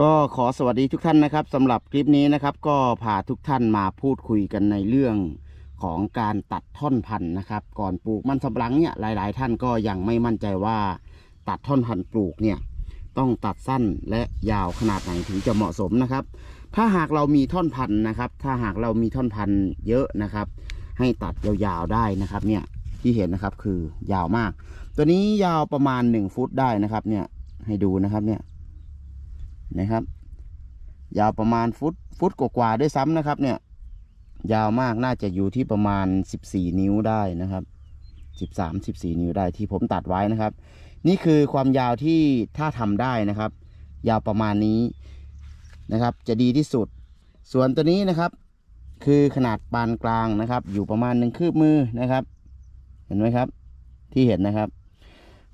ก็ขอสวัสดีทุกท่านนะครับสำหรับคลิปนี้นะครับ ก็พาทุกท่านมาพูดคุยกันในเรื่องของการตัดท่อนพันธุ์นะครับ ก่อนปลูกมันสำปะหลังเนี่ยหลาย ๆ ท่านก็ยังไม่มั่นใจว่า ตัดท่อนพันธุ์ปลูกเนี่ยต้องตัดสั้นและยาวขนาดไหนถึงจะเหมาะสมนะครับ ถ้าหากเรามีท่อนพันธุ์นะครับ ถ้าหากเรามีท่อนพันธุ์เยอะนะครับ ให้ตัดยาวๆได้นะครับเนี่ยที่เห็นนะครับคือยาวมาก ตัวนี้ยาวประมาณ 1 ฟุตได้นะครับเนี่ยให้ดูนะครับเนี่ย นะครับ ยาวประมาณฟุตฟุตกว่าๆด้วยซ้ำนะครับ เนี่ย ยาวมากน่าจะอยู่ที่ประมาณ 14 นิ้วได้นะครับ 13 14 นิ้วได้ที่ผมตัดไว้นะครับ นี่คือความยาวที่ถ้าทำได้นะครับ ยาวประมาณนี้นะครับ จะดีที่สุด ส่วนตัวนี้นะครับ คือขนาดปานกลางนะครับ อยู่ประมาณหนึ่งคืบมือนะครับ เห็นไหมครับ ที่เห็นนะครับ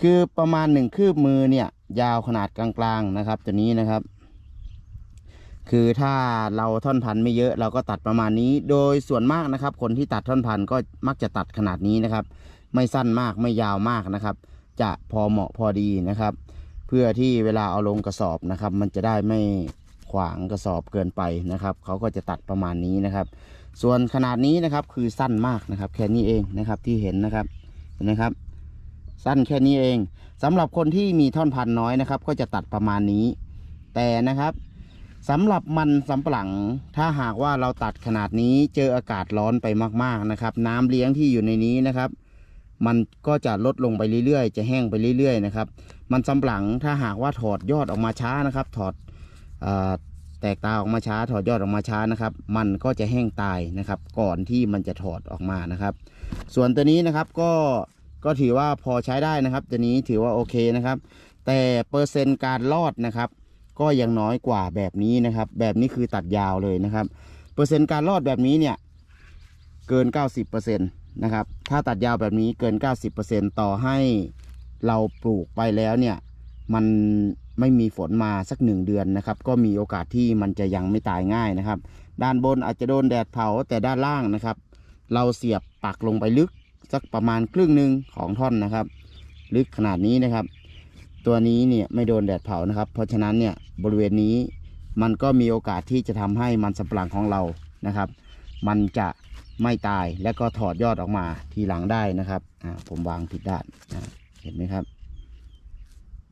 คือประมาณหนึ่งคืบมือเนี่ย ยาวขนาดกลางๆนะครับ ตัวนี้นะครับ คือถ้าเราท่อนพันไม่เยอะ เราก็ตัดประมาณนี้ โดยส่วนมากนะครับ คนที่ตัดท่อนพันก็มักจะตัดขนาดนี้นะครับ ไม่สั้นมากไม่ยาวมากนะครับ จะพอเหมาะพอดีนะครับ เพื่อที่เวลาเอาลงกระสอบนะครับ มันจะได้ไม่ขวางกระสอบเกินไปนะครับ เขาก็จะตัดประมาณนี้นะครับ ส่วนขนาดนี้นะครับคือสั้นมากนะครับ แค่นี้เองนะครับที่เห็นนะครับเห็นไหมครับ สั้นแค่นี้เองสำหรับคนที่มีท่อนพันธุ์น้อยนะครับ ก็จะตัดประมาณนี้ แต่นะครับสำหรับมันสำปะหลังถ้าหากว่าเราตัดขนาดนี้เจออากาศร้อนไปมากๆนะครับ น้ำเลี้ยงที่อยู่ในนี้นะครับ มันก็จะลดลงไปเรื่อยๆ จะแห้งไปเรื่อยๆนะครับ มันสำปะหลังถ้าหากว่าถอดยอดออกมาช้านะครับ ถอดอแตกตาออกมาช้า ถอดยอดออกมาช้านะครับ มันก็จะแห้งตายนะครับ ก่อนที่มันจะถอดออกมานะครับ ส่วนตัวนี้นะครับก็ ก็ถือว่าพอใช้ได้นะครับตัวนี้ถือว่าโอเคนะครับ แต่เปอร์เซ็นต์การรอดนะครับ ก็ยังน้อยกว่าแบบนี้นะครับ แบบนี้คือตัดยาวเลยนะครับ เปอร์เซ็นต์การรอดแบบนี้เนี่ยเกิน 90%นะครับ ถ้าตัดยาวแบบนี้เกิน 90%ต่อให้เราปลูกไปแล้วเนี่ยมันไม่มีฝนมาสักหนึ่งเดือนนะครับ ก็มีโอกาสที่มันจะยังไม่ตายง่ายนะครับ ด้านบนอาจจะโดนแดดเผาแต่ด้านล่างนะครับ เราเสียบปักลงไปลึก สักประมาณครึ่งหนึ่งของท่อนนะครับ ลึกขนาดนี้นะครับ ตัวนี้เนี่ยไม่โดนแดดเผานะครับ เพราะฉะนั้นเนี่ยบริเวณนี้มันก็มีโอกาสที่จะทำให้มันสำปะหลังของเรานะครับ มันจะไม่ตายและก็ถอดยอดออกมาทีหลังได้นะครับผมวางผิดด้านเห็นไหมครับ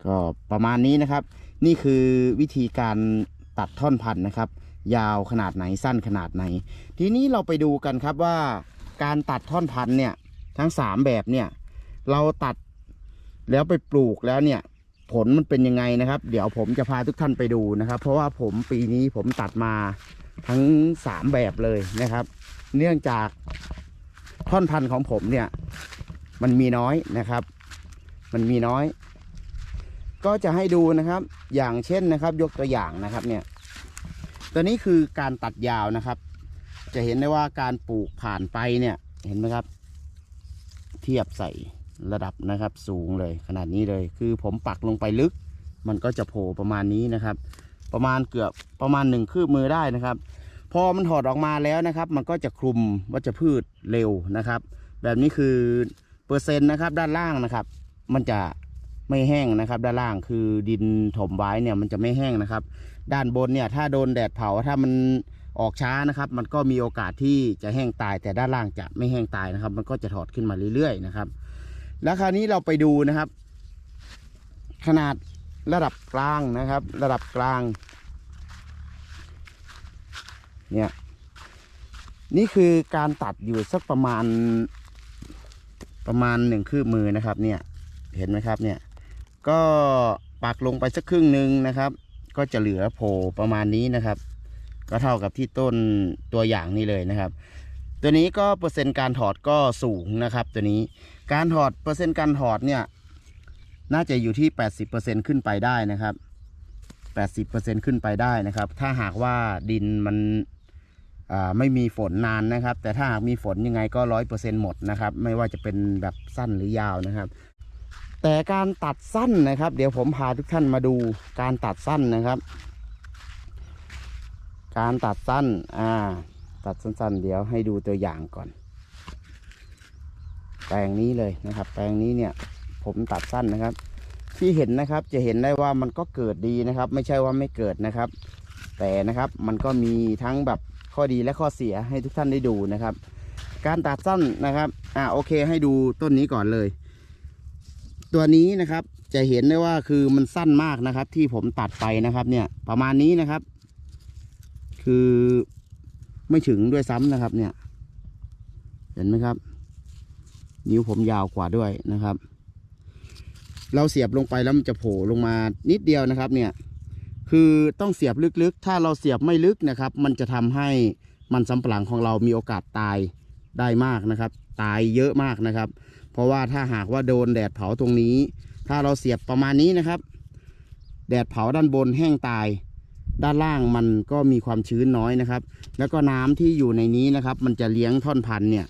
ก็ประมาณนี้นะครับ นี่คือวิธีการตัดท่อนพันธุ์นะครับ ยาวขนาดไหนสั้นขนาดไหน ทีนี้เราไปดูกันครับว่าการตัดท่อนพันธุ์เนี่ย ทั้งสามแบบเนี่ย เราตัดแล้วไปปลูกแล้วเนี่ย ผลมันเป็นยังไงนะครับ เดี๋ยวผมจะพาทุกท่านไปดูนะครับ เพราะว่าผมปีนี้ผมตัดมาทั้งสามแบบเลยนะครับ เนื่องจากท่อนพันธุ์ของผมเนี่ย มันมีน้อยนะครับ มันมีน้อย ก็จะให้ดูนะครับ อย่างเช่นนะครับ ยกตัวอย่างนะครับเนี่ย ตัวนี้คือการตัดยาวนะครับ จะเห็นได้ว่าการปลูกผ่านไปเนี่ย เห็นไหมครับ ทียบใส่ระดับนะครับ สูงเลยขนาดนี้เลย คือผมปักลงไปลึก มันก็จะโผล่ประมาณนี้นะครับ ประมาณเกือบประมาณหนึ่งคืบมือได้นะครับ พอมันถอดออกมาแล้วนะครับ มันก็จะคลุมวัชพืชเร็วนะครับ แบบนี้คือเปอร์เซ็นต์นะครับด้านล่างนะครับ มันจะไม่แห้งนะครับด้านล่างคือดินถมไว้เนี่ยมันจะไม่แห้งนะครับ ด้านบนเนี่ยถ้าโดนแดดเผาถ้ามัน ออกช้านะครับ มันก็มีโอกาสที่จะแห้งตายแต่ด้านล่างจะไม่แห้งตายนะครับ มันก็จะถอดขึ้นมาเรื่อยๆนะครับ แล้วคราวนี้เราไปดูนะครับ ขนาดระดับกลางนะครับ ระดับกลาง เนี่ยนี่คือการตัดอยู่สักประมาณประมาณหนึ่งคืบมือนะครับ เนี่ยเห็นไหมครับเนี่ย ก็ปักลงไปสักครึ่งหนึ่งนะครับ ก็จะเหลือโผล่ประมาณนี้นะครับ ก็เท่ากับที่ต้นตัวอย่างนี้เลยนะครับ ตัวนี้ก็เปอร์เซ็นต์การถอดก็สูงนะครับ ตัวนี้การถอดเปอร์เซ็นต์การถอดเนี่ยน่าจะอยู่ที่ 80%ขึ้นไปได้นะครับ 80%ขึ้นไปได้นะครับ ถ้าหากว่าดินมันไม่มีฝนนานนะครับ แต่ถ้าหากมีฝนยังไงก็ร้อยเปอร์เซ็นต์หมดนะครับ ไม่ว่าจะเป็นแบบสั้นหรือยาวนะครับ แต่การตัดสั้นนะครับ เดี๋ยวผมพาทุกท่านมาดูการตัดสั้นนะครับ การตัดสั้น อ่า ตัดสั้นๆ เดี๋ยวให้ดูตัวอย่างก่อน แปลงนี้เลยนะครับ แปลงนี้เนี่ย ผมตัดสั้นนะครับ ที่เห็นนะครับจะเห็นได้ว่ามันก็เกิดดีนะครับ ไม่ใช่ว่าไม่เกิดนะครับ แต่นะครับมันก็มีทั้งแบบข้อดีและข้อเสียให้ทุกท่านได้ดูนะครับ การตัดสั้นนะครับ อ่าโอเค ให้ดูต้นนี้ก่อนเลย ตัวนี้นะครับจะเห็นได้ว่าคือมันสั้นมากนะครับ ที่ผมตัดไปนะครับ เนี่ยประมาณนี้นะครับ คือไม่ถึงด้วยซ้ำนะครับ เนี่ย เห็นไหมครับ นิ้วผมยาวกว่าด้วยนะครับ เราเสียบลงไปแล้วมันจะโผล่ลงมานิดเดียวนะครับ เนี่ย คือต้องเสียบลึกๆ ถ้าเราเสียบไม่ลึกนะครับ มันจะทำให้มันสำปะหลังของเรามีโอกาสตายได้มากนะครับ ตายเยอะมากนะครับ เพราะว่าถ้าหากว่าโดนแดดเผาตรงนี้ ถ้าเราเสียบประมาณนี้นะครับ แดดเผาด้านบนแห้งตาย ด้านล่างมันก็มีความชื้นน้อยนะครับ แล้วก็น้ำที่อยู่ในนี้นะครับ มันจะเลี้ยงท่อนพันธุ์เนี่ย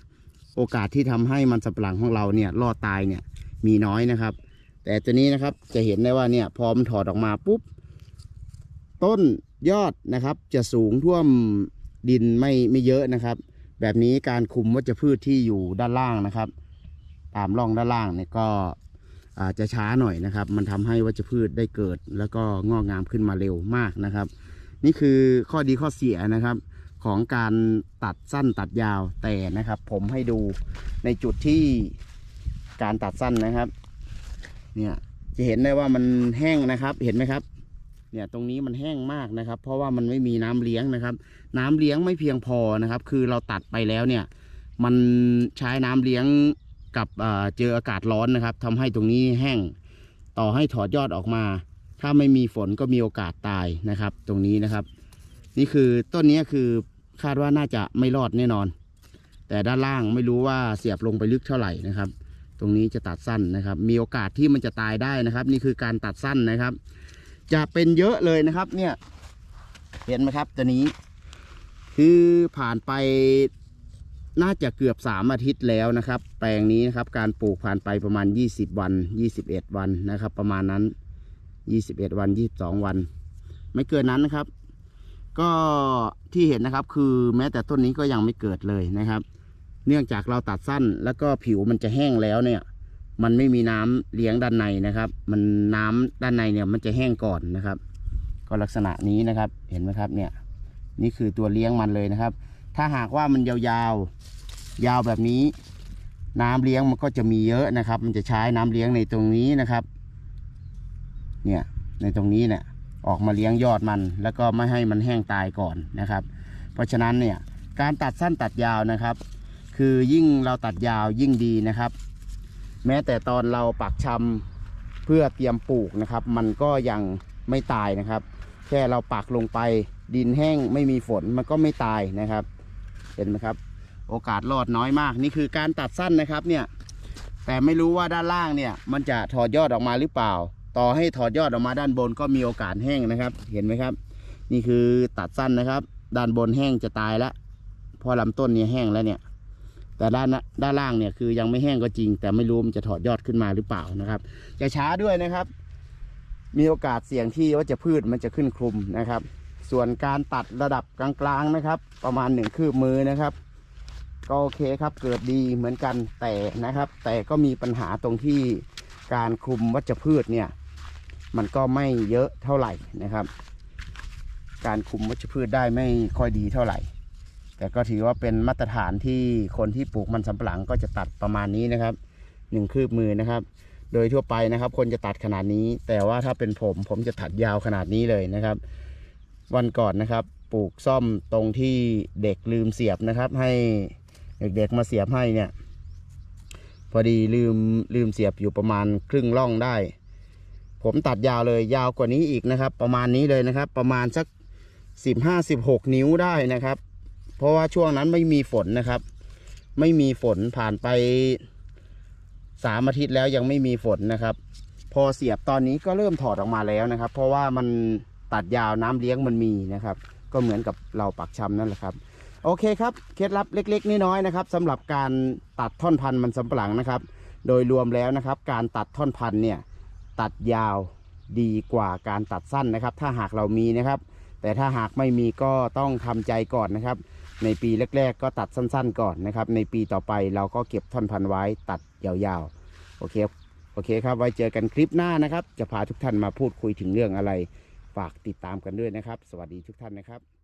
โอกาสที่ทำให้มันสำปะหลังของเราเนี่ยรอดตายเนี่ยมีน้อยนะครับ แต่ตัวนี้นะครับจะเห็นได้ว่าเนี่ยพอมันถอดออกมาปุ๊บ ต้นยอดนะครับ จะสูงท่วมดินไม่ไม่เยอะนะครับ แบบนี้การคุมวัชพืชที่อยู่ด้านล่างนะครับ ตามร่องด้านล่างเนี่ยก็ อาจจะช้าหน่อยนะครับ มันทำให้วัชพืชได้เกิด แล้วก็งอกงามขึ้นมาเร็วมากนะครับ นี่คือข้อดีข้อเสียนะครับของการตัดสั้นตัดยาวแต่นะครับ ผมให้ดูในจุดที่การตัดสั้นนะครับ เนี่ยจะเห็นได้ว่ามันแห้งนะครับเห็นไหมครับ เนี่ยตรงนี้มันแห้งมากนะครับ เพราะว่ามันไม่มีน้ำเลี้ยงนะครับ น้ำเลี้ยงไม่เพียงพอนะครับ คือเราตัดไปแล้วเนี่ย มันใช้น้ำเลี้ยง กับเจออากาศร้อนนะครับทำให้ตรงนี้แห้งต่อให้ถอดยอดออกมา ถ้าไม่มีฝนก็มีโอกาสตายนะครับ ตรงนี้นะครับ นี่คือต้นนี้คือคาดว่าน่าจะไม่รอดแน่นอน แต่ด้านล่างไม่รู้ว่าเสียบลงไปลึกเท่าไหร่นะครับ ตรงนี้จะตัดสั้นนะครับ มีโอกาสที่มันจะตายได้นะครับ นี่คือการตัดสั้นนะครับ จะเป็นเยอะเลยนะครับเนี่ยเห็นไหมครับตัวนี้ คือผ่านไป น่าจะเกือบสามอาทิตย์แล้วนะครับ แปลงนี้นะครับการปลูกผ่านไปประมาณ 20 วัน 21 วันนะครับ ประมาณนั้น 21 วัน 22 วัน ไม่เกินนั้นนะครับ ก็ที่เห็นนะครับคือแม้แต่ต้นนี้ก็ยังไม่เกิดเลยนะครับ เนื่องจากเราตัดสั้นแล้วก็ผิวมันจะแห้งแล้วเนี่ย มันไม่มีน้ำเลี้ยงด้านในนะครับ มันน้ำด้านในเนี่ยมันจะแห้งก่อนนะครับ ก็ลักษณะนี้นะครับเห็นไหมครับเนี่ย นี่คือตัวเลี้ยงมันเลยนะครับ ถ้าหากว่ามันยาวๆ ยาวแบบนี้ น้ำเลี้ยงมันก็จะมีเยอะนะครับ มันจะใช้น้ำเลี้ยงในตรงนี้นะครับ เนี่ยในตรงนี้เนี่ยออกมาเลี้ยงยอดมัน แล้วก็ไม่ให้มันแห้งตายก่อนนะครับ เพราะฉะนั้นเนี่ยการตัดสั้นตัดยาวนะครับ คือยิ่งเราตัดยาวยิ่งดีนะครับ แม้แต่ตอนเราปักชำเพื่อเตรียมปลูกนะครับ มันก็ยังไม่ตายนะครับ แค่เราปักลงไปดินแห้งไม่มีฝนมันก็ไม่ตายนะครับ เห็นไหมครับ โอกาสรอดน้อยมาก นี่คือการตัดสั้นนะครับเนี่ย แต่ไม่รู้ว่าด้านล่างเนี่ย มันจะถอดยอดออกมาหรือเปล่า ต่อให้ถอดยอดออกมาด้านบนก็มีโอกาสแห้งนะครับ เห็นไหมครับ นี่คือตัดสั้นนะครับ ด้านบนแห้งจะตายแล้วพอลำต้นเนี่ยแห้งแล้วเนี่ย แต่ด้านด้านล่างเนี่ยคือยังไม่แห้งก็จริง แต่ไม่รู้มันจะถอดยอดขึ้นมาหรือเปล่านะครับจะช้าด้วยนะครับ มีโอกาสเสี่ยงที่ว่าจะพืชมันจะขึ้นคลุมนะครับ ส่วนการตัดระดับกลางๆนะครับ ประมาณหนึ่งคืบมือนะครับ ก็โอเคครับเกิดดีเหมือนกันแต่นะครับ แต่ก็มีปัญหาตรงที่การคลุมวัชพืชเนี่ย มันก็ไม่เยอะเท่าไหร่นะครับ การคุมวัชพืชได้ไม่ค่อยดีเท่าไหร่ แต่ก็ถือว่าเป็นมาตรฐานที่คนที่ปลูกมันสำปะหลังก็จะตัดประมาณนี้นะครับหนึ่งคืบมือนะครับ โดยทั่วไปนะครับ คนจะตัดขนาดนี้ แต่ว่าถ้าเป็นผมผมจะตัดยาวขนาดนี้เลยนะครับ วันก่อนนะครับ ปลูกซ่อมตรงที่เด็กลืมเสียบนะครับ ให้เด็กๆมาเสียบให้เนี่ย พอดีลืมลืมเสียบอยู่ประมาณครึ่งร่องได้ ผมตัดยาวเลยยาวกว่านี้อีกนะครับ ประมาณนี้เลยนะครับ ประมาณสักสิบห้าสิบหกนิ้วได้นะครับ เพราะว่าช่วงนั้นไม่มีฝนนะครับ ไม่มีฝนผ่านไปสามอาทิตย์แล้วยังไม่มีฝนนะครับ พอเสียบตอนนี้ก็เริ่มถอดออกมาแล้วนะครับ เพราะว่ามัน ตัดยาวน้ำเลี้ยงมันมีนะครับ ก็เหมือนกับเราปักชำนั่นแหละครับ โอเคครับ เคล็ดลับเล็กๆน้อยๆนะครับสำหรับการตัดท่อนพันธุ์มันสำปะหลังนะครับ โดยรวมแล้วนะครับ การตัดท่อนพันธุ์เนี่ยตัดยาวดีกว่าการตัดสั้นนะครับ ถ้าหากเรามีนะครับ แต่ถ้าหากไม่มีก็ต้องทำใจก่อนนะครับ ในปีแรก ๆ ก็ตัดสั้น ๆ ก่อนนะครับ ในปีต่อไปเราก็เก็บท่อนพันธุ์ไว้ตัดยาวๆโอเคโอเคครับ ไว้เจอกันคลิปหน้านะครับ จะพาทุกท่านมาพูดคุยถึงเรื่องอะไร ฝากติดตามกันด้วยนะครับ สวัสดีทุกท่านนะครับ